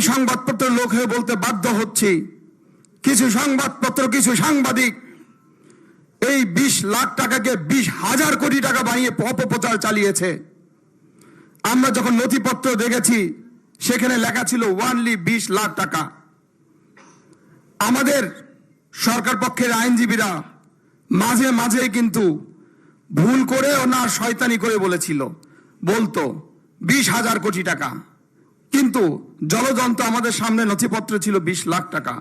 আমি সংবাদপত্রের লোক হয়ে বলতে বাধ্য হচ্ছি। কিছু সংবাদপত্র, কিছু সাংবাদিক। এই বিশ লাখ টাকাকে বিশ হাজার কোটি টাকা বানিয়ে অপপ্রচার চালিয়েছে। আমরা যখন নথিপত্র দেখেছি, সেখানে লেখা ছিল ওয়ানলি বিশ লাখ টাকা। আমাদের সরকার পক্ষের আইনজীবীরা মাঝে মাঝে কিন্তু ভুল করে ও না শয়তানি করে বলেছিল। বলতো, বিশ হাজার কোটি টাকা। কিন্তু জলযন্ত্র আমাদের সামনে নথিপত্র ছিল বিশ লাখ টাকা।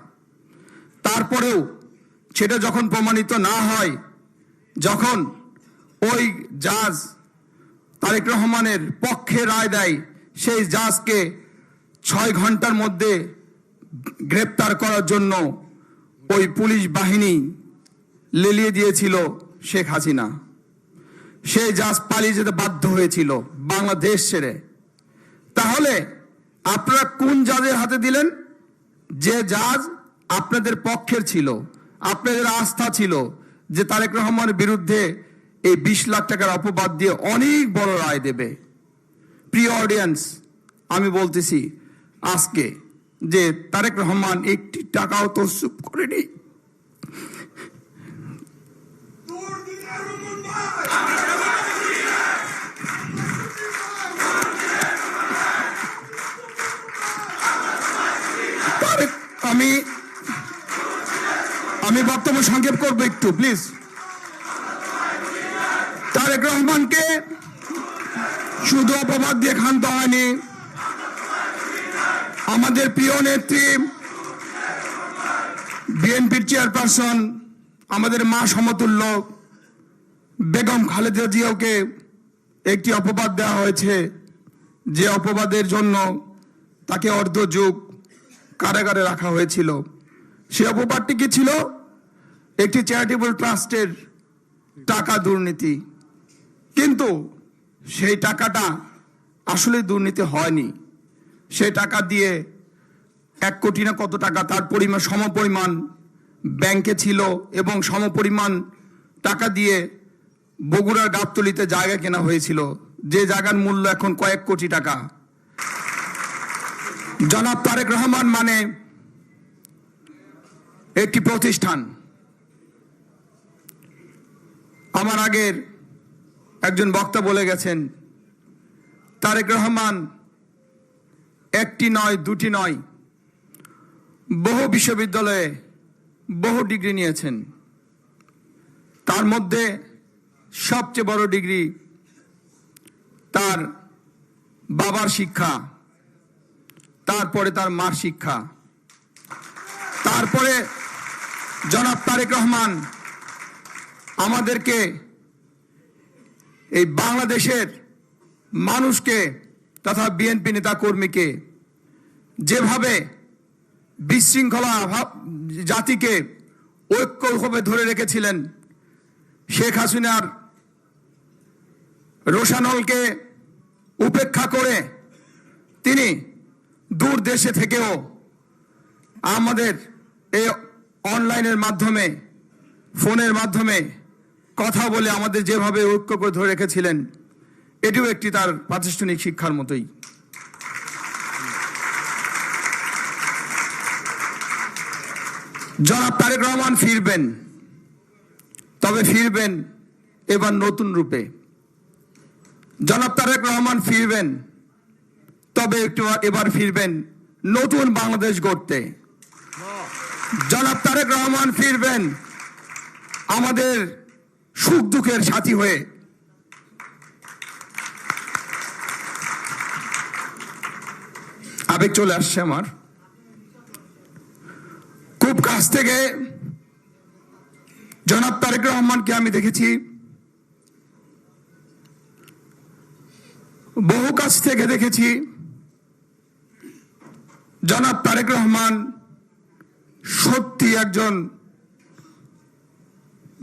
তারপরেও সেটা যখন প্রমাণিত না হয়, যখন ওই জাজ তারেক রহমানের পক্ষে রায় দেয়, সেই জাজকে ছয় ঘণ্টার মধ্যে গ্রেপ্তার করার জন্য ওই পুলিশ বাহিনী লেলিয়ে দিয়েছিল শেখ হাসিনা। সেই জাজ পালিয়ে যেতে বাধ্য হয়েছিল বাংলাদেশ ছেড়ে। তাহলে আপনারা কোন জাজের হাতে দিলেন? যে জাজ আপনাদের পক্ষের ছিল, আপনাদের আস্থা ছিল যে তারেক রহমানের বিরুদ্ধে এই বিশ লাখ টাকার অপবাদ দিয়ে অনেক বড় রায় দেবে। প্রিয় অডিয়েন্স আমি বলতেছি আজকে যে তারেক রহমান একটি টাকাও তসুপ করেনি। আমি আমি বক্তব্য সংক্ষেপ করব একটু প্লিজ তারেক রহমানকে শুধু অপবাদ দিয়ে ক্ষান্ত হয়নি। আমাদের প্রিয় নেত্রী, বিএনপির চেয়ারপারসন, আমাদের মা সমতুল্য, বেগম খালেদা জিয়াকে একটি অপবাদ দেওয়া হয়েছে। যে অপবাদের জন্য তাকে অর্ধযুগ কারাগারে রাখা হয়েছিল। সে অপবাদটি কি ছিল? একটি চ্যারিটেবল ট্রাস্টের টাকা দুর্নীতি। কিন্তু সেই টাকাটা আসলে দুর্নীতি হয়নি। সেই টাকা দিয়ে এক কোটি না কত টাকা তার পরিমাণ, সমপরিমাণ ব্যাংকে ছিল এবং সমপরিমাণ টাকা দিয়ে বগুড়ার গাবতলিতে জায়গা কেনা হয়েছিল। যে জায়গার মূল্য এখন কয়েক কোটি টাকা। জনাব তারেক রহমান মানে একটি প্রতিষ্ঠান। আমার আগের একজন বক্তা বলে গেছেন, তারেক রহমান একটি নয়, দুটি নয়, বহু বিশ্ববিদ্যালয়ে বহু ডিগ্রি নিয়েছেন। তার মধ্যে সবচেয়ে বড় ডিগ্রি তার বাবার শিক্ষা। তারপরে তার মার শিক্ষা। তারপরে জনাব তারেক রহমান আমাদেরকে এই বাংলাদেশের মানুষকে তথা বিএনপি নেতা কর্মীকে যেভাবে বিশৃঙ্খলা জাতিকে ঐক্যভাবে ধরে রেখেছিলেন শেখ হাসিনার রোশানলকে উপেক্ষা করে তিনি দূর দেশে থেকেও আমাদের এই অনলাইনের মাধ্যমে, ফোনের মাধ্যমে কথা বলে আমাদের যেভাবে ঐক্য করে ধরে রেখেছিলেন, এটিও একটি তার প্রাতিষ্ঠানিক শিক্ষার মতোই। জনাব তারেক রহমান ফিরবেন, তবে ফিরবেন এবার নতুন রূপে। জনাব তারেক রহমান ফিরবেন তবে একটু এবার ফিরবেন নতুন বাংলাদেশ গড়তে। জনাব তারেক রহমান ফিরবেন আমাদের সুখ দুঃখের সাথী হয়ে। আবেগ চলে আসছে আমার। খুব কাছ থেকে জনাব তারেক রহমানকে আমি দেখেছি। বহু কাছ থেকে দেখেছি। জনাব তারেক রহমান সত্যি একজন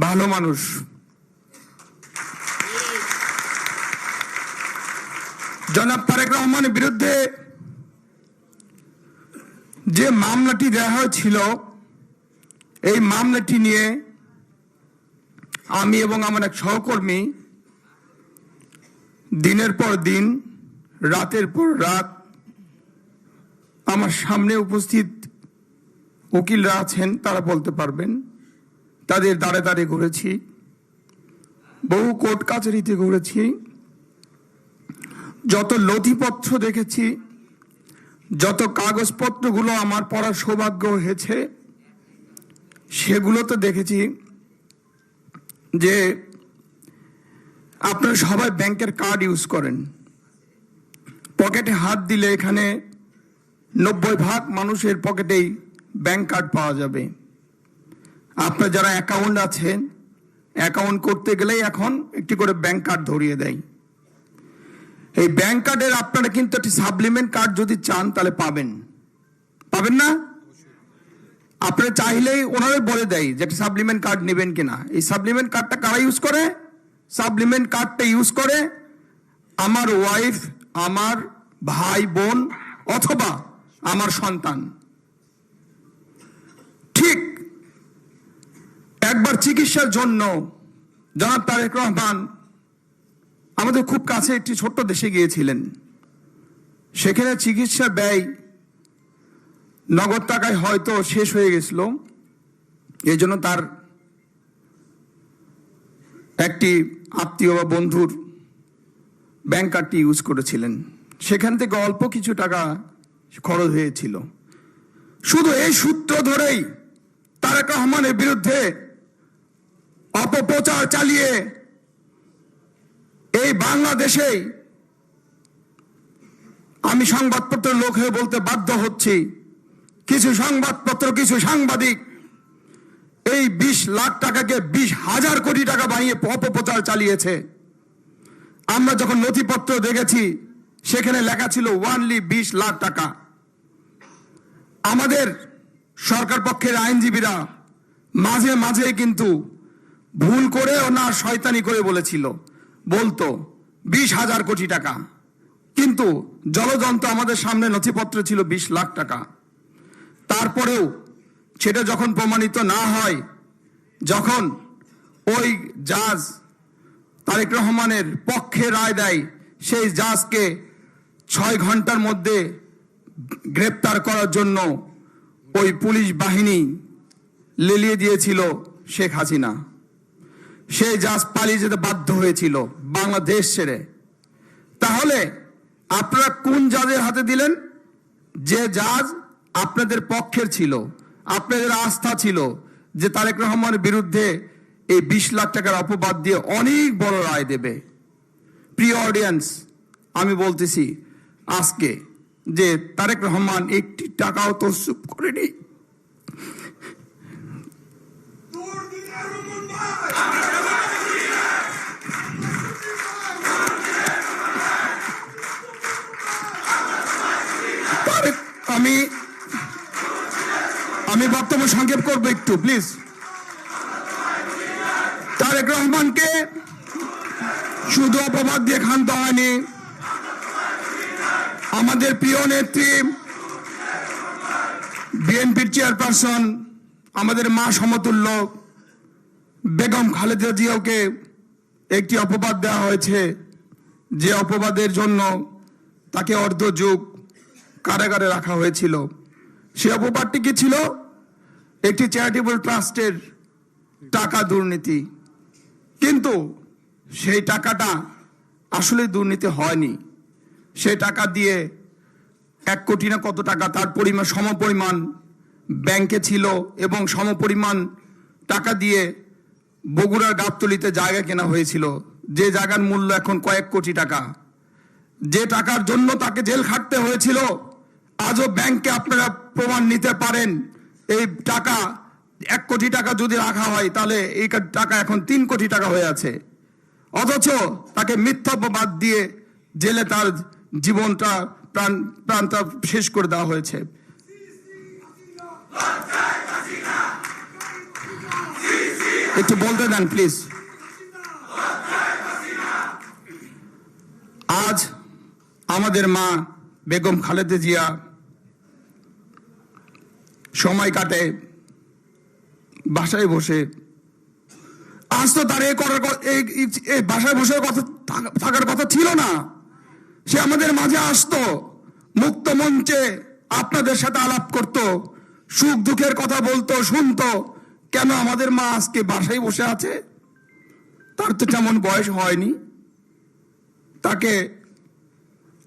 ভালো মানুষ। জনাব তারেক রহমানের বিরুদ্ধে যে মামলাটি দেওয়া হয়েছিল, এই মামলাটি নিয়ে আমি এবং আমার এক সহকর্মী দিনের পর দিন, রাতের পর রাত আমার সামনে উপস্থিত উকিলরা আছেন, তারা বলতে পারবেন। তাদের দাঁড়ে দাঁড়ে ঘুরেছি। বহু কোর্ট কাছারিতে ঘুরেছি। যত নথিপত্র দেখেছি, যত কাগজপত্রগুলো আমার পড়ার সৌভাগ্য হয়েছে সেগুলোতে দেখেছি যে আপনারা সবাই ব্যাংকের কার্ড ইউজ করেন। পকেটে হাত দিলে এখানে নব্বই ভাগ মানুষের পকেটেই ব্যাংক কার্ড পাওয়া যাবে। আপনার যারা অ্যাকাউন্ট আছেন, অ্যাকাউন্ট করতে গেলেই এখন একটি করে ব্যাংক কার্ড ধরিয়ে দেয়। এই ব্যাংক কার্ডের আপনারা কিন্তু একটি সাপ্লিমেন্ট কার্ড যদি চান, তাহলে পাবেন। পাবেন না? আপনারা চাইলেই ওনারা বলে দেয় যে একটা সাপ্লিমেন্ট কার্ড নেবেন কিনা। এই সাপ্লিমেন্ট কার্ডটা কারা ইউজ করে? সাপ্লিমেন্ট কার্ডটা ইউজ করে আমার ওয়াইফ আমার ভাই, বোন, অথবা আমার সন্তান। ঠিক একবার চিকিৎসার জন্য জনাব তারেক রহমান আমাদের খুব কাছে একটি ছোট্ট দেশে গিয়েছিলেন। সেখানে চিকিৎসা ব্যয় নগদ টাকায় হয়তো শেষ হয়ে গেছিল। এই জন্য তার একটি আত্মীয় বা বন্ধুর ব্যাংক কার্ডটি ইউজ করেছিলেন। সেখান থেকে অল্প কিছু টাকা খরচ হয়েছিল। শুধু এই সূত্র ধরেই তারেক রহমানের বিরুদ্ধে অপপ্রচার চালিয়ে এই বাংলাদেশেই আমি সংবাদপত্রের লোক হয়ে বলতে বাধ্য হচ্ছি। কিছু সংবাদপত্র, কিছু সাংবাদিক এই বিশ লাখ টাকাকে বিশ হাজার কোটি টাকা বানিয়ে অপপ্রচার চালিয়েছে। আমরা যখন নথিপত্র দেখেছি, সেখানে লেখা ছিল ওয়ানলি বিশ লাখ টাকা। আমাদের সরকার পক্ষের আইনজীবীরা মাঝে মাঝে কিন্তু ভুল করে ও না শয়তানি করে বলেছিল। বলতো, বিশ হাজার কোটি টাকা। কিন্তু জলযন্ত্র আমাদের সামনে নথিপত্র ছিল বিশ লাখ টাকা। তারপরেও সেটা যখন প্রমাণিত না হয়, যখন ওই জাজ তারেক রহমানের পক্ষে রায় দেয়, সেই জাজকে ছয় ঘণ্টার মধ্যে গ্রেপ্তার করার জন্য ওই পুলিশ বাহিনী লেলিয়ে দিয়েছিল শেখ হাসিনা। সেই জাজ পালিয়ে যেতে বাধ্য হয়েছিল বাংলাদেশ ছেড়ে। তাহলে আপনারা কোন জাজের হাতে দিলেন? যে জাজ আপনাদের পক্ষের ছিল, আপনাদের আস্থা ছিল যে তারেক রহমানের বিরুদ্ধে এই বিশ লাখ টাকার অপবাদ দিয়ে অনেক বড় রায় দেবে। প্রিয় অডিয়েন্স আমি বলতেছি, আজকে যে তারেক রহমান একটি টাকাও তো চুপ করেনি আমি আমি বক্তব্য সংক্ষেপ করব একটু প্লিজ তারেক রহমানকে শুধু অপবাদ দিয়ে ক্ষান্ত হয়নি। আমাদের প্রিয় নেত্রী, বিএনপির চেয়ারপারসন, আমাদের মা সমতুল্য, বেগম খালেদা জিয়াকে একটি অপবাদ দেওয়া হয়েছে। যে অপবাদের জন্য তাকে অর্ধ যুগ কারাগারে রাখা হয়েছিল। সে অপবাদটি কি ছিল? একটি চ্যারিটেবল ট্রাস্টের টাকা দুর্নীতি। কিন্তু সেই টাকাটা আসলে দুর্নীতি হয়নি। সেই টাকা দিয়ে এক কোটি না কত টাকা তার পরিমাণ, সমপরিমাণ ব্যাংকে ছিল এবং সমপরিমাণ টাকা দিয়ে বগুড়ার গাবতলিতে জায়গা কেনা হয়েছিল। যে জায়গার মূল্য এখন কয়েক কোটি টাকা। যে টাকার জন্য তাকে জেল খাটতে হয়েছিল, আজও ব্যাংকে আপনারা প্রমাণ নিতে পারেন। এই টাকা, এক কোটি টাকা যদি রাখা হয়, তাহলে এই টাকা এখন তিন কোটি টাকা হয়ে আছে। অথচ তাকে মিথ্যা বাদ দিয়ে জেলে তার জীবনটা, প্রাণ, প্রাণটা শেষ করে দেওয়া হয়েছে। একটু বলতে দেন প্লিজ আজ আমাদের মা বেগম খালেদা জিয়া সময় কাটে বাসায় বসে। আজ তো তার এই করার এই- বাসায় বসে কথা থাকার কথা ছিল না। সে আমাদের মাঝে আসতো, মুক্ত মঞ্চে আপনাদের সাথে আলাপ করত, সুখ দুঃখের কথা বলতো, শুনতো, কেন আমাদের মা আজকে বাসায় বসে আছে? তার তো তেমন বয়স হয়নি। তাকে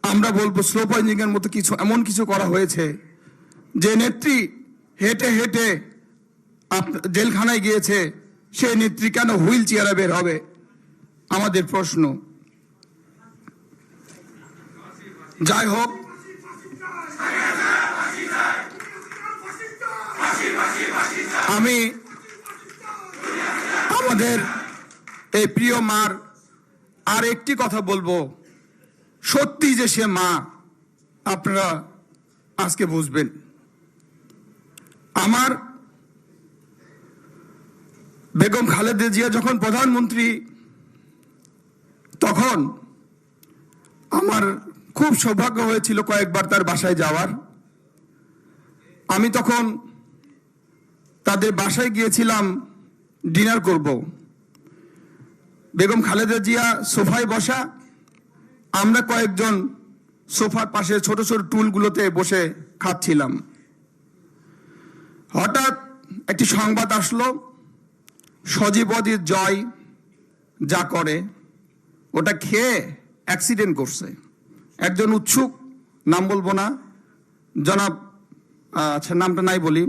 আমরা বলব স্লো পয়েন্টিং এর মতো কিছু, এমন কিছু করা হয়েছে, যে নেত্রী হেঁটে হেঁটে জেলখানায় গিয়েছে, সে নেত্রী কেন হুইল চেয়ারে বের হবে? আমাদের প্রশ্ন। যাই হোক। আমি আমাদের এই প্রিয় মার আর একটি কথা বলব। সত্যি যে সে মা, আপনারা আজকে বুঝবেন। আমার বেগম খালেদা জিয়া যখন প্রধানমন্ত্রী, তখন আমার খুব সৌভাগ্য হয়েছিল কয়েকবার তার বাসায় যাওয়ার। আমি তখন তাদের বাসায় গিয়েছিলাম, ডিনার করব। বেগম খালেদা জিয়া সোফায় বসা, আমরা কয়েকজন সোফার পাশে ছোট ছোট টুলগুলোতে বসে খাচ্ছিলাম। হঠাৎ একটি সংবাদ আসলো সজীবদির জয় যা করে, ওটা খেয়ে অ্যাক্সিডেন্ট করছে। একজন উৎসুক, নাম বলব না, জনাব আচ্ছা নামটা নাই বলি।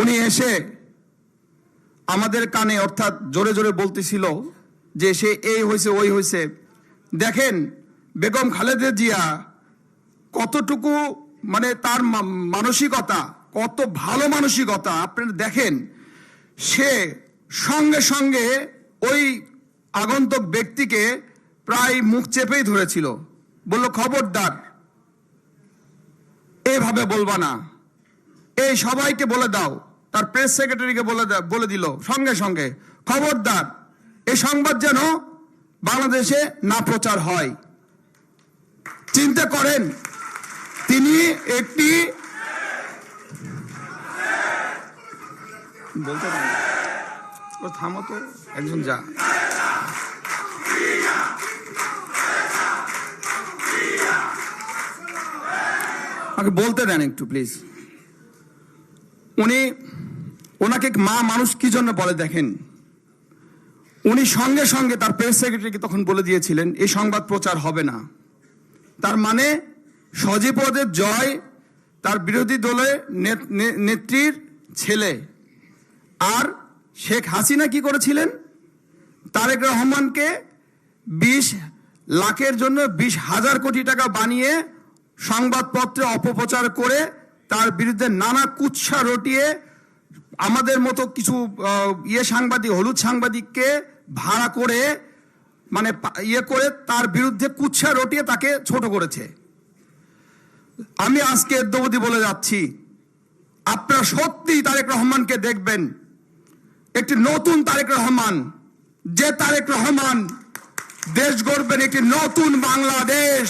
উনি এসে আমাদের কানে অর্থাৎ জোরে জোরে বলতেছিল যে সে এই হয়েছে, ওই হয়েছে। দেখেন, বেগম খালেদা জিয়া কতটুকু মানে তার মানসিকতা, কত ভালো মানসিকতা, আপনারা দেখেন, সে সঙ্গে সঙ্গে ওই আগন্তুক ব্যক্তিকে প্রায় মুখ চেপেই ধরেছিল। বলল, খবরদার, এভাবে বলবা না। এই সবাইকে বলে দাও, তার প্রেস সেক্রেটারিকে বলে বলে দিল, সঙ্গে সঙ্গে, খবরদার এই সংবাদ যেন বাংলাদেশে না প্রচার হয়। চিন্তা করেন, তিনি একটি বলতে থামো তো, একজন যা। আমাকে বলতে দেন একটু প্লিজ উনি, ওনাকে মা মানুষ কি জন্য বলে দেখেন? উনি সঙ্গে সঙ্গে তার প্রেস সেক্রেটারিকে তখন বলে দিয়েছিলেন, এই সংবাদ প্রচার হবে না। তার মানে সজীবদের জয়, তার বিরোধী দলের নেত্রীর ছেলে। আর শেখ হাসিনা কি করেছিলেন? তারেক রহমানকে বিশ লাখের জন্য বিশ হাজার কোটি টাকা বানিয়ে সংবাদপত্রে অপপ্রচার করে তার বিরুদ্ধে নানা কুৎসা রটিয়ে আমাদের মতো কিছু ইয়ে সাংবাদিক, হলুদ সাংবাদিককে ভাড়া করে মানে ইয়ে করে তার বিরুদ্ধে কুৎসা রটিয়ে তাকে ছোট করেছে। আমি আজকে এদ্যবধি বলে যাচ্ছি, আপনারা সত্যি তারেক রহমানকে দেখবেন। একটি নতুন তারেক রহমান, যে তারেক রহমান দেশ গড়বেন একটি নতুন বাংলাদেশ।